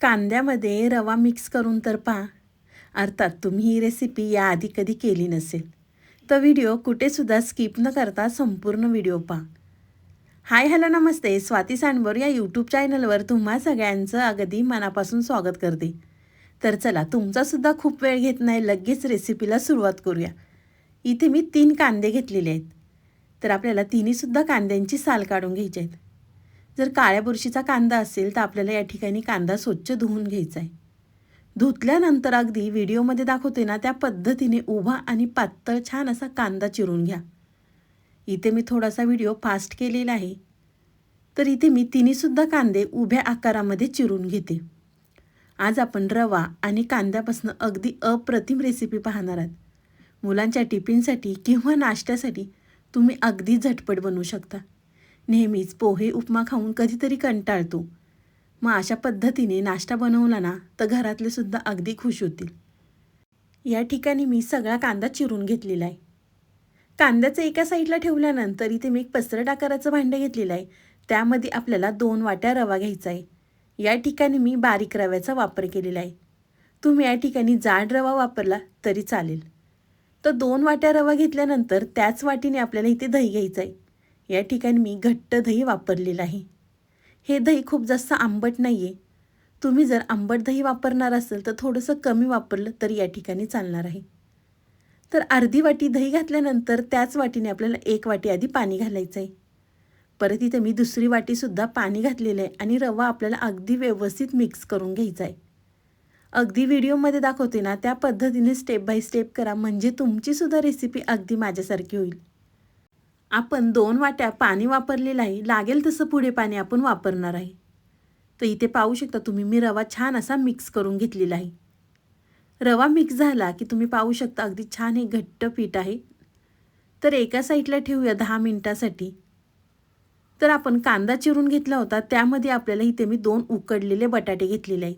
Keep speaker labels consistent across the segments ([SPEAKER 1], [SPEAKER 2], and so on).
[SPEAKER 1] कांद्यामध्ये रवा मिक्स करून तर पहा. अर्थात तुम्ही ही रेसिपी याआधी कधी केली नसेल. तर व्हिडिओ कुठेसुद्धा स्किप न करता संपूर्ण व्हिडिओ पहा. हाय हॅलो नमस्ते. स्वाती सांडवर या यूट्यूब चॅनलवर तुम्हा सगळ्यांचं अगदी मनापासून स्वागत करते. तर चला तुमचासुद्धा खूप वेळ घेत नाही लगेच रेसिपीला सुरुवात करूया. इथे मी तीन कांदे घेतलेले आहेत. तर आपल्याला तिन्हीसुद्धा कांद्यांची साल काढून घ्यायची आहेत. जर काळ्या बुरशीचा कांदा असेल तर आपल्याला या ठिकाणी कांदा स्वच्छ धुवून घ्यायचा आहे धुतल्यानंतर अगदी व्हिडिओमध्ये दाखवते ना त्या पद्धतीने उभा आणि पातळ छान असा कांदा चिरून घ्या. इथे मी थोडासा व्हिडिओ फास्ट केलेला आहे. तर इथे मी तिन्हीसुद्धा कांदे उभ्या आकारामध्ये चिरून घेते. आज आपण रवा आणि कांद्यापासून अगदी अप्रतिम रेसिपी पाहणार आहात. मुलांच्या टिफिनसाठी किंवा नाश्त्यासाठी तुम्ही अगदी झटपट बनवू शकता. नेहमीच पोहे उपमा खाऊन कधीतरी कंटाळतो. मग अशा पद्धतीने नाश्ता बनवला ना तर घरातले सुद्धा अगदी खुश होतील. या ठिकाणी मी सगळा कांदा चिरून घेतलेला आहे. कांद्याचं एका साईडला ठेवल्यानंतर इथे मी एक पसरट आकाराचं भांडं घेतलेलं आहे. त्यामध्ये आपल्याला दोन वाट्या रवा घ्यायचा आहे. या ठिकाणी मी बारीक रव्याचा वापर केलेला आहे. तुम्ही या ठिकाणी जाड रवा वापरला तरी चालेल. तर दोन वाट्या रवा घेतल्यानंतर त्याच वाटीने आपल्याला इथे दही घ्यायचं आहे. या ठिकाणी मी घट्ट दही वापरलेलं आहे. हे दही खूप जास्त आंबट नाही आहे तुम्ही जर आंबट दही वापरणार असेल तर थोडंसं कमी वापरलं तर या ठिकाणी चालणार आहे. तर अर्धी वाटी दही घातल्यानंतर त्याच वाटीने आपल्याला एक वाटी आधी पाणी घालायचं आहे परत इथे मी दुसरी वाटीसुद्धा पाणी घातलेलं आहे आणि रवा आपल्याला अगदी व्यवस्थित मिक्स करून घ्यायचा आहे अगदी व्हिडिओमध्ये दाखवते ना त्या पद्धतीने स्टेप बाय स्टेप करा म्हणजे तुमचीसुद्धा रेसिपी अगदी माझ्यासारखी होईल. आपण दोन वाट्या पाणी वापरलेलं आहे लागेल तसं पुढे पाणी आपण वापरणार आहे. तर इथे पाहू शकता तुम्ही मी रवा छान असा मिक्स करून घेतलेला आहे. रवा मिक्स झाला की तुम्ही पाहू शकता अगदी छान हे घट्ट पीठ आहे. तर एका साईडला ठेवूया दहा मिनटासाठी. तर आपण कांदा चिरून घेतला होता त्यामध्ये आपल्याला इथे मी दोन उकडलेले बटाटे घेतलेले आहेत.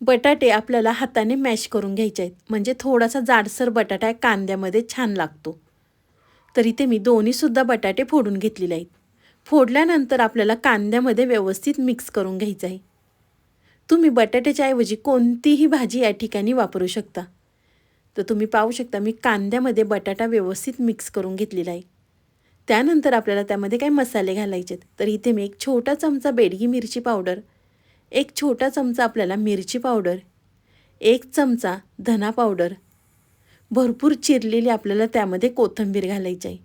[SPEAKER 1] बटाटे आपल्याला हाताने मॅश करून घ्यायचे आहेत. म्हणजे थोडासा जाडसर बटाटा कांद्यामध्ये छान लागतो. तर इथे मी दोन्हीसुद्धा बटाटे फोडून घेतलेले आहेत. फोडल्यानंतर आपल्याला कांद्यामध्ये व्यवस्थित मिक्स करून घ्यायचं आहे. तुम्ही बटाट्याच्या ऐवजी कोणतीही भाजी या ठिकाणी वापरू शकता. तर तुम्ही पाहू शकता मी कांद्यामध्ये बटाटा व्यवस्थित मिक्स करून घेतलेला आहे. त्यानंतर आपल्याला त्यामध्ये काही मसाले घालायचे आहेत तर इथे मी एक छोटा चमचा बेडगी मिरची पावडर एक छोटा चमचा आपल्याला मिरची पावडर एक चमचा धना पावडर भरपूर चिरलेली आपल्याला त्यामध्ये कोथिंबीर घालायची आहे.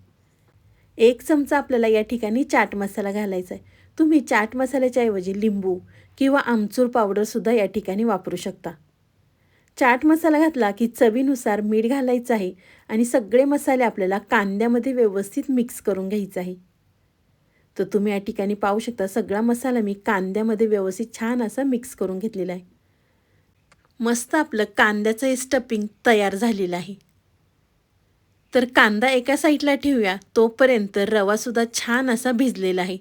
[SPEAKER 1] एक चमचा आपल्याला या ठिकाणी चाट मसाला घालायचा आहे. तुम्ही चाट मसाल्याच्या ऐवजी लिंबू किंवा आमचूर पावडरसुद्धा या ठिकाणी वापरू शकता. चाट मसाला घातला की चवीनुसार मीठ घालायचं आहे आणि सगळे मसाले आपल्याला कांद्यामध्ये व्यवस्थित मिक्स करून घ्यायचं आहे. तर तुम्ही या ठिकाणी पाहू शकता सगळा मसाला मी कांद्यामध्ये व्यवस्थित छान असा मिक्स करून घेतलेला आहे. मस्त आपलं कांद्याचं हे स्टपिंग तयार झालेलं आहे. तर कांदा एका साईडला ठेवूया तोपर्यंत रवासुद्धा छान असा भिजलेला आहे.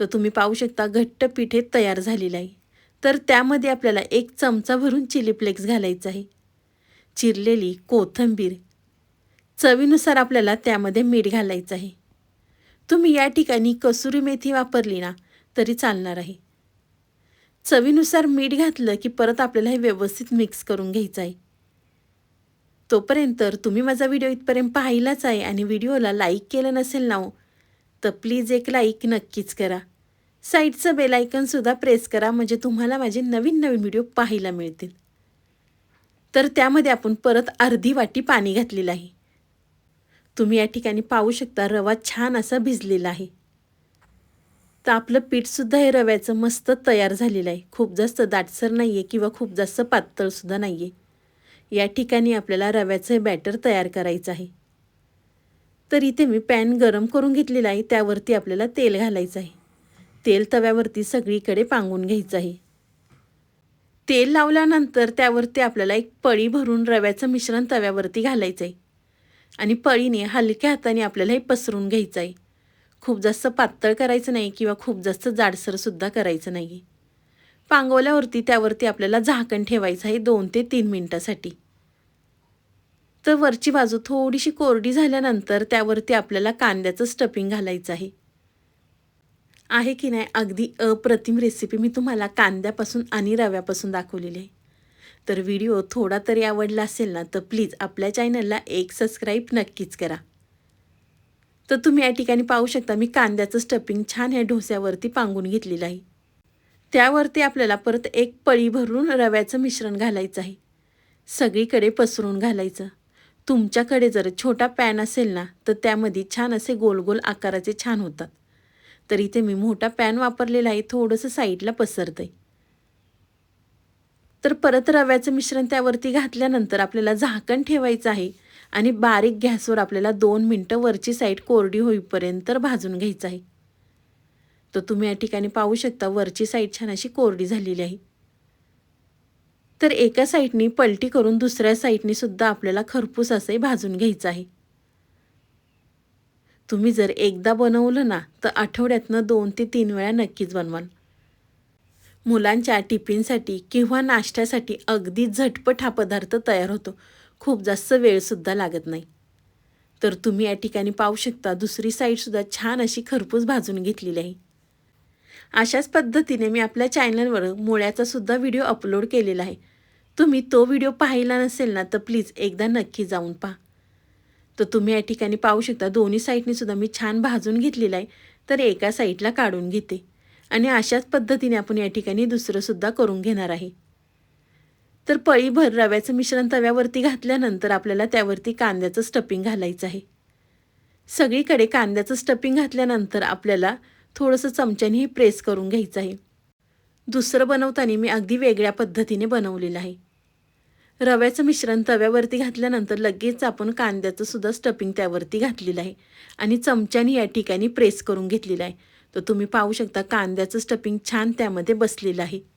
[SPEAKER 1] तर तुम्ही पाहू शकता घट्ट पिठे तयार झालेलं आहे. तर त्यामध्ये आपल्याला एक चमचा भरून चिली फ्लेक्स घालायचं आहे. चिरलेली कोथिंबीर. चवीनुसार आपल्याला त्यामध्ये मीठ घालायचं आहे. तुम्ही या ठिकाणी कसुरी मेथी वापरली ना तरी चालणार आहे. चवीनुसार मीठ घातलं की परत आपल्याला हे व्यवस्थित मिक्स करून घ्यायचं आहे. तोपर्यंत तुम्ही माझा व्हिडिओ इथपर्यंत पाहिलाच आहे आणि व्हिडिओला लाईक केलं नसेल ना हो, तर प्लीज एक लाईक नक्कीच करा. साईडचं बेलायकनसुद्धा प्रेस करा म्हणजे तुम्हाला माझे नवीन नवीन व्हिडिओ पाहायला मिळतील. तर त्यामध्ये आपण परत अर्धी वाटी पाणी घातलेलं आहे. तुम्ही या ठिकाणी पाहू शकता रवा छान असा भिजलेला आहे. तर आपलं पीठसुद्धा हे रव्याचं मस्त तयार झालेलं आहे. खूप जास्त दाटसर नाही आहे किंवा खूप जास्त पातळसुद्धा नाही आहे या ठिकाणी आपल्याला रव्याचं बॅटर तयार करायचं आहे. तर इथे मी पॅन गरम करून घेतलेला आहे. त्यावरती आपल्याला तेल घालायचं आहे. तेल तव्यावरती सगळीकडे पांगून घ्यायचं आहे. तेल लावल्यानंतर त्यावरती आपल्याला एक पळी भरून रव्याचं मिश्रण तव्यावरती घालायचं आहे आणि पळीने हलक्या हाताने आपल्याला हे पसरून घ्यायचं आहे खूप जास्त पातळ करायचं नाही किंवा खूप जास्त जाडसरसुद्धा करायचं नाही. पांगवल्यावरती त्यावरती आपल्याला झाकण ठेवायचं आहे दोन ते तीन मिनटासाठी. तर वरची बाजू थोडीशी कोरडी झाल्यानंतर त्यावरती आपल्याला कांद्याचं स्टफिंग घालायचं आहे. आहे की नाही अगदी अप्रतिम रेसिपी मी तुम्हाला कांद्यापासून आणि रव्यापासून दाखवलेली आहे. तर व्हिडिओ थोडा तरी आवडला असेल ना तर प्लीज आपल्या चॅनलला एक सबस्क्राईब नक्कीच करा. तर तुम्ही या ठिकाणी पाहू शकता मी कांद्याचं स्टफिंग छान ह्या डोस्यावरती पांगून घेतलेलं आहे. त्यावरती आपल्याला परत एक पळी भरून रव्याचं मिश्रण घालायचं आहे. सगळीकडे पसरून घालायचं. तुमच्याकडे जर छोटा पॅन असेल ना तर त्यामध्ये छान असे गोल गोल आकाराचे छान होतात. तर इथे मी मोठा पॅन वापरलेला आहे थोडंसं साईडला पसरतं आहे तर परत रव्याचं मिश्रण त्यावरती घातल्यानंतर आपल्याला झाकण ठेवायचं आहे. आणि बारीक गॅसवर आपल्याला दोन मिनटं वरची साईड कोरडी होईपर्यंत भाजून घ्यायचं आहे. तर तुम्ही या ठिकाणी पाहू शकता वरची साईड छान अशी कोरडी झालेली आहे. तर एका साईडनी पलटी करून दुसऱ्या साईडनी सुद्धा आपल्याला खरपूस असे भाजून घ्यायचं आहे. तुम्ही जर एकदा बनवलं ना तर आठवड्यातनं दोन ते तीन वेळा नक्कीच बनवाल. मुलांच्या टिफिनसाठी किंवा नाश्त्यासाठी अगदी झटपट हा पदार्थ तयार होतो. खूप जास्त वेळसुद्धा लागत नाही. तर तुम्ही या ठिकाणी पाहू शकता दुसरी साईडसुद्धा छान अशी खरपूस भाजून घेतलेली आहे. अशाच पद्धतीने मी आपल्या चॅनलवर मुळ्याचासुद्धा व्हिडिओ अपलोड केलेला आहे. तुम्ही तो व्हिडिओ पाहिला नसेल ना तर प्लीज एकदा नक्की जाऊन पहा. तर तुम्ही या ठिकाणी पाहू शकता दोन्ही साईडने सुद्धा मी छान भाजून घेतलेला आहे तर एका साईडला काढून घेते. आणि अशाच पद्धतीने आपण या ठिकाणी दुसरंसुद्धा करून घेणार आहे. तर पळीभर रव्याचं मिश्रण तव्यावरती घातल्यानंतर आपल्याला त्यावरती कांद्याचं स्टफिंग घालायचं आहे. सगळीकडे कांद्याचं स्टफिंग घातल्यानंतर आपल्याला थोडंसं चमच्याने हे प्रेस करून घ्यायचं आहे. दुसरं बनवताना मी अगदी वेगळ्या पद्धतीने बनवलेलं आहे. रव्याचं मिश्रण तव्यावरती घातल्यानंतर लगेच आपण कांद्याचं सुद्धा स्टफिंग त्यावरती घातलेलं आहे आणि चमच्याने या ठिकाणी प्रेस करून घेतलेलं आहे. तर तुम्ही पाहू शकता कांद्याचं स्टफिंग छान त्यामध्ये बसलेलं आहे.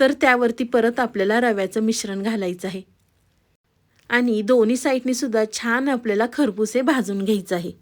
[SPEAKER 1] तर त्यावरती परत आपल्याला रव्याचं मिश्रण घालायचं आहे. आणि दोन्ही साईडनी सुद्धा छान आपल्याला खरबुसे भाजून घ्यायचं आहे.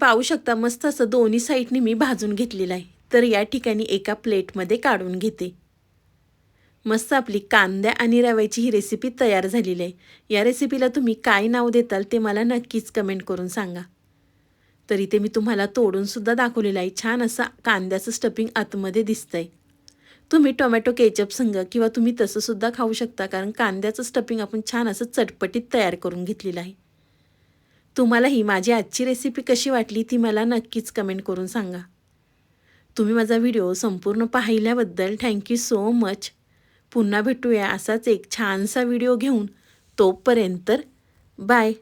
[SPEAKER 1] पाहू शकता मस्त असं दोन्ही साईडने मी भाजून घेतलेलं आहे. तर या ठिकाणी एका प्लेटमध्ये काढून घेते. मस्त आपली कांद्या आणि रव्याची ही रेसिपी तयार झालेली आहे. या रेसिपीला तुम्ही काय नाव देताल ते मला नक्कीच कमेंट करून सांगा. तर इथे मी तुम्हाला तोडूनसुद्धा दाखवलेलं आहे. छान असं कांद्याचं स्टफिंग आतमध्ये दिसतंय. तुम्ही टोमॅटो केचप संग किंवा तुम्ही तसंसुद्धा खाऊ शकता कारण कांद्याचं स्टफिंग आपण छान असं चटपटीत तयार करून घेतलेलं आहे. तुम्हाला ही माझी आजची रेसिपी कशी वाटली ती मला नक्कीच कमेंट करून सांगा. तुम्ही माझा व्हिडिओ संपूर्ण पाहिल्याबद्दल थँक्यू सो मच पुन्हा भेटूया असाच एक छानसा व्हिडिओ घेऊन. तोपर्यंत बाय